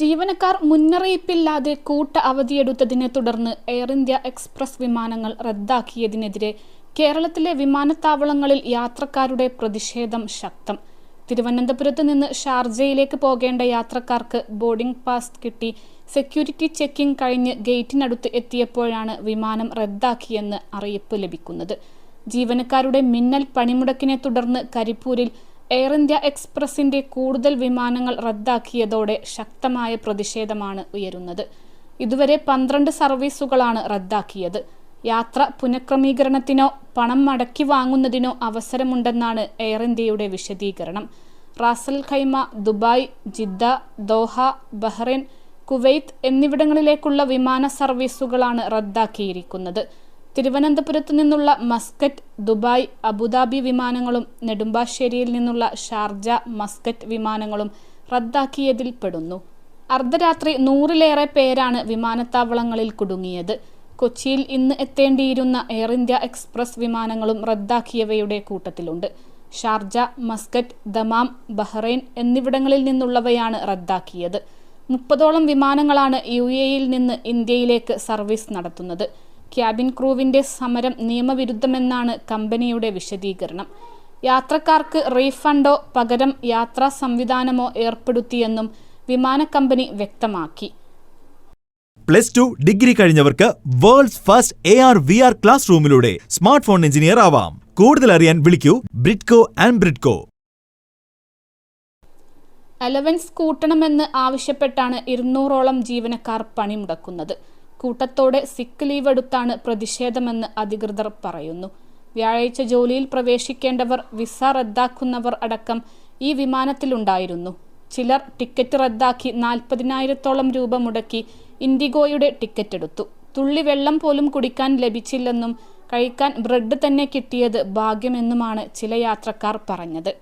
ജീവനക്കാർ മുന്നറിയിപ്പില്ലാതെ കൂട്ട അവധിയെടുത്തതിനെ തുടർന്ന് എയർ ഇന്ത്യ എക്സ്പ്രസ് വിമാനങ്ങൾ റദ്ദാക്കിയതിനെതിരെ കേരളത്തിലെ വിമാനത്താവളങ്ങളിൽ യാത്രക്കാരുടെ പ്രതിഷേധം ശക്തം. തിരുവനന്തപുരത്ത് നിന്ന് ഷാർജയിലേക്ക് പോകേണ്ട യാത്രക്കാർക്ക് ബോർഡിംഗ് പാസ് കിട്ടി. സെക്യൂരിറ്റി ചെക്കിംഗ് കഴിഞ്ഞ് ഗേറ്റിനടുത്ത് എത്തിയപ്പോഴാണ് വിമാനം റദ്ദാക്കിയെന്ന് അറിയിപ്പ് ലഭിക്കുന്നത്. ജീവനക്കാരുടെ മിന്നൽ പണിമുടക്കിനെ തുടർന്ന് കരിപ്പൂരിൽ എയർ ഇന്ത്യ എക്സ്പ്രസിന്റെ കൂടുതൽ വിമാനങ്ങൾ റദ്ദാക്കിയതോടെ ശക്തമായ പ്രതിഷേധമാണ് ഉയരുന്നത്. ഇതുവരെ പന്ത്രണ്ട് സർവീസുകളാണ് റദ്ദാക്കിയത്. യാത്ര പുനഃക്രമീകരണത്തിനോ പണം മടക്കി വാങ്ങുന്നതിനോ അവസരമുണ്ടെന്നാണ് എയർ ഇന്ത്യയുടെ വിശദീകരണം. Ras al Khaimah Dubai Jeddah Doha Bahrain Kuwait എന്നിവിടങ്ങളിലേക്കുള്ള വിമാന സർവീസുകളാണ് റദ്ദാക്കിയിരിക്കുന്നത്. തിരുവനന്തപുരത്ത് നിന്നുള്ള മസ്കറ്റ് ദുബായ് അബുദാബി വിമാനങ്ങളും നെടുമ്പാശ്ശേരിയിൽ നിന്നുള്ള ഷാർജ മസ്കറ്റ് വിമാനങ്ങളും റദ്ദാക്കിയതിൽ പെടുന്നു. അർദ്ധരാത്രി നൂറിലേറെ പേരാണ് വിമാനത്താവളങ്ങളിൽ കുടുങ്ങിയത്. കൊച്ചിയിൽ ഇന്ന് എത്തേണ്ടിയിരുന്ന എയർ ഇന്ത്യ എക്സ്പ്രസ് വിമാനങ്ങളും റദ്ദാക്കിയവയുടെ കൂട്ടത്തിലുണ്ട്. ഷാർജ മസ്കറ്റ് ദമാം ബഹ്റൈൻ എന്നിവിടങ്ങളിൽ നിന്നുള്ളവയാണ് റദ്ദാക്കിയത്. മുപ്പതോളം വിമാനങ്ങളാണ് യു എയിൽ നിന്ന് ഇന്ത്യയിലേക്ക് സർവീസ് നടത്തുന്നത്. ക്യാബിൻ ക്രൂവിന്റെ സമരം നിയമവിരുദ്ധമെന്നാണ് കമ്പനിയുടെ വിശദീകരണം. യാത്രക്കാർക്ക് റീഫണ്ടോ പകരം യാത്രാ സംവിധാനമോ ഏർപ്പെടുത്തിയെന്നും വിമാനക്കമ്പനി വ്യക്തമാക്കി. Plus two degree കഴിഞ്ഞവർക്ക് world's first A R V R class റൂമിലൂടെ smart phone engineer ആവാം. കൂടുതൽ അറിയാൻ വിളിക്കൂ ബ്രിഡ്കോ ആൻഡ് ബ്രിഡ്കോ. അലവൻസ് കൂട്ടണമെന്ന് ആവശ്യപ്പെട്ടാണ് ഇരുന്നൂറോളം ജീവനക്കാർ പണിമുടക്കുന്നത്. കൂട്ടത്തോടെ സിക്ക് ലീവ് എടുത്താണ് പ്രതിഷേധമെന്ന് അധികൃതർ പറയുന്നു. വ്യാഴാഴ്ച ജോലിയിൽ പ്രവേശിക്കേണ്ടവർ വിസ റദ്ദാക്കുന്നവർ അടക്കം ഈ വിമാനത്തിലുണ്ടായിരുന്നു. ചിലർ ടിക്കറ്റ് റദ്ദാക്കി നാൽപ്പതിനായിരത്തോളം രൂപ മുടക്കി ഇൻഡിഗോയുടെ ടിക്കറ്റ് എടുത്തു. തുള്ളി വെള്ളം പോലും കുടിക്കാൻ ലഭിച്ചില്ലെന്നും കഴിക്കാൻ ബ്രെഡ് തന്നെ കിട്ടിയത് ഭാഗ്യമെന്നുമാണ് ചില യാത്രക്കാർ പറഞ്ഞത്.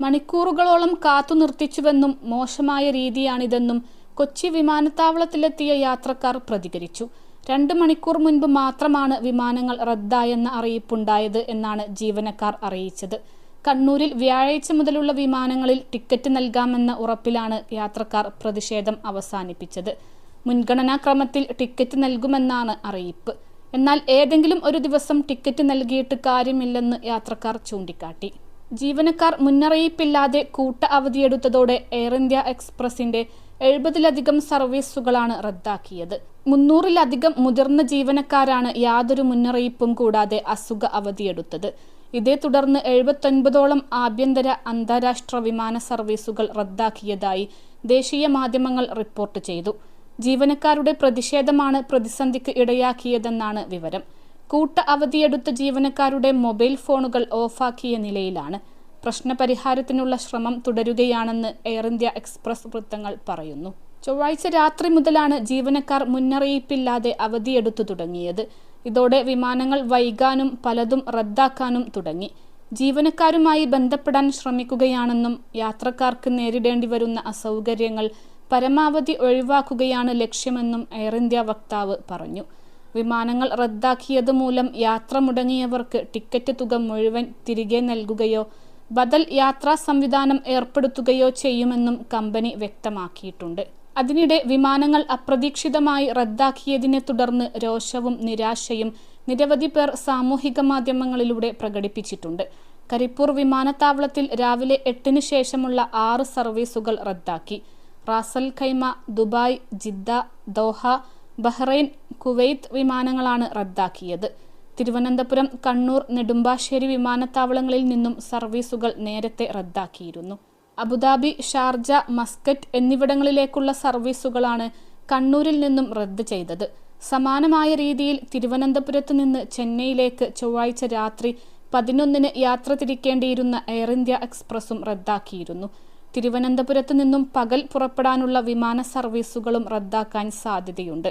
മണിക്കൂറുകളോളം കാത്തു നിർത്തിച്ചുവെന്നും മോശമായ രീതിയാണിതെന്നും കൊച്ചി വിമാനത്താവളത്തിലെത്തിയ യാത്രക്കാർ പ്രതികരിച്ചു. രണ്ട് മണിക്കൂർ മുൻപ് മാത്രമാണ് വിമാനങ്ങൾ റദ്ദായെന്ന അറിയിപ്പുണ്ടായത് എന്നാണ് ജീവനക്കാർ അറിയിച്ചത്. കണ്ണൂരിൽ വ്യാഴാഴ്ച മുതലുള്ള വിമാനങ്ങളിൽ ടിക്കറ്റ് നൽകാമെന്ന ഉറപ്പിലാണ് യാത്രക്കാർ പ്രതിഷേധം അവസാനിപ്പിച്ചത്. മുൻഗണനാക്രമത്തിൽ ടിക്കറ്റ് നൽകുമെന്നാണ് അറിയിപ്പ്. എന്നാൽ ഏതെങ്കിലും ഒരു ദിവസം ടിക്കറ്റ് നൽകിയിട്ട് കാര്യമില്ലെന്ന് യാത്രക്കാർ ചൂണ്ടിക്കാട്ടി. ജീവനക്കാർ മുന്നറിയിപ്പില്ലാതെ കൂട്ട അവധിയെടുത്തതോടെ എയർ ഇന്ത്യ എക്സ്പ്രസിന്റെ എഴുപതിലധികം സർവീസുകളാണ് റദ്ദാക്കിയത്. മുന്നൂറിലധികം മുതിർന്ന ജീവനക്കാരാണ് യാതൊരു മുന്നറിയിപ്പും കൂടാതെ അസുഖ അവധിയെടുത്തത്. ഇതേ തുടർന്ന് എഴുപത്തൊൻപതോളം ആഭ്യന്തര അന്താരാഷ്ട്ര വിമാന സർവീസുകൾ റദ്ദാക്കിയതായി ദേശീയ മാധ്യമങ്ങൾ റിപ്പോർട്ട് ചെയ്തു. ജീവനക്കാരുടെ പ്രതിഷേധമാണ് പ്രതിസന്ധിക്ക് ഇടയാക്കിയതെന്നാണ് വിവരം. കൂട്ട അവധിയെടുത്ത ജീവനക്കാരുടെ മൊബൈൽ ഫോണുകൾ ഓഫാക്കിയ നിലയിലാണ്. പ്രശ്നപരിഹാരത്തിനുള്ള ശ്രമം തുടരുകയാണെന്ന് എയർ ഇന്ത്യ എക്സ്പ്രസ് വൃത്തങ്ങൾ പറയുന്നു. ചൊവ്വാഴ്ച രാത്രി മുതലാണ് ജീവനക്കാർ മുന്നറിയിപ്പില്ലാതെ അവധിയെടുത്തു തുടങ്ങിയത്. ഇതോടെ വിമാനങ്ങൾ വൈകാനും പലതും റദ്ദാക്കാനും തുടങ്ങി. ജീവനക്കാരുമായി ബന്ധപ്പെടാൻ ശ്രമിക്കുകയാണെന്നും യാത്രക്കാർക്ക് നേരിടേണ്ടി വരുന്ന അസൗകര്യങ്ങൾ പരമാവധി ഒഴിവാക്കുകയാണ് ലക്ഷ്യമെന്നും എയർ ഇന്ത്യ വക്താവ് പറഞ്ഞു. വിമാനങ്ങൾ റദ്ദാക്കിയത് മൂലം യാത്ര മുടങ്ങിയവർക്ക് ടിക്കറ്റ് തുക മുഴുവൻ തിരികെ നൽകുകയോ ബദൽ യാത്രാ സംവിധാനം ഏർപ്പെടുത്തുകയോ ചെയ്യുമെന്നും കമ്പനി വ്യക്തമാക്കിയിട്ടുണ്ട്. അതിനിടെ വിമാനങ്ങൾ അപ്രതീക്ഷിതമായി റദ്ദാക്കിയതിനെ തുടർന്ന് രോഷവും നിരാശയും നിരവധി പേർ സാമൂഹിക മാധ്യമങ്ങളിലൂടെ പ്രകടിപ്പിച്ചിട്ടുണ്ട്. കരിപ്പൂർ വിമാനത്താവളത്തിൽ രാവിലെ എട്ടിന് ശേഷമുള്ള ആറ് സർവീസുകൾ റദ്ദാക്കി. Ras al Khaimah Dubai Jeddah Doha Bahrain Kuwait വിമാനങ്ങളാണ് റദ്ദാക്കിയത്. തിരുവനന്തപുരം കണ്ണൂർ നെടുമ്പാശ്ശേരി വിമാനത്താവളങ്ങളിൽ നിന്നും സർവീസുകൾ നേരത്തെ റദ്ദാക്കിയിരുന്നു. അബുദാബി ഷാർജ മസ്കറ്റ് എന്നിവിടങ്ങളിലേക്കുള്ള സർവീസുകളാണ് കണ്ണൂരിൽ നിന്നും റദ്ദ് ചെയ്തത്. സമാനമായ രീതിയിൽ തിരുവനന്തപുരത്തു നിന്ന് ചെന്നൈയിലേക്ക് ചൊവ്വാഴ്ച രാത്രി പതിനൊന്നിന് യാത്ര തിരിക്കേണ്ടിയിരുന്ന എയർ ഇന്ത്യ എക്സ്പ്രസും റദ്ദാക്കിയിരുന്നു. തിരുവനന്തപുരത്ത് നിന്നും പകൽ പുറപ്പെടാനുള്ള വിമാന സർവീസുകളും റദ്ദാക്കാൻ സാധ്യതയുണ്ട്.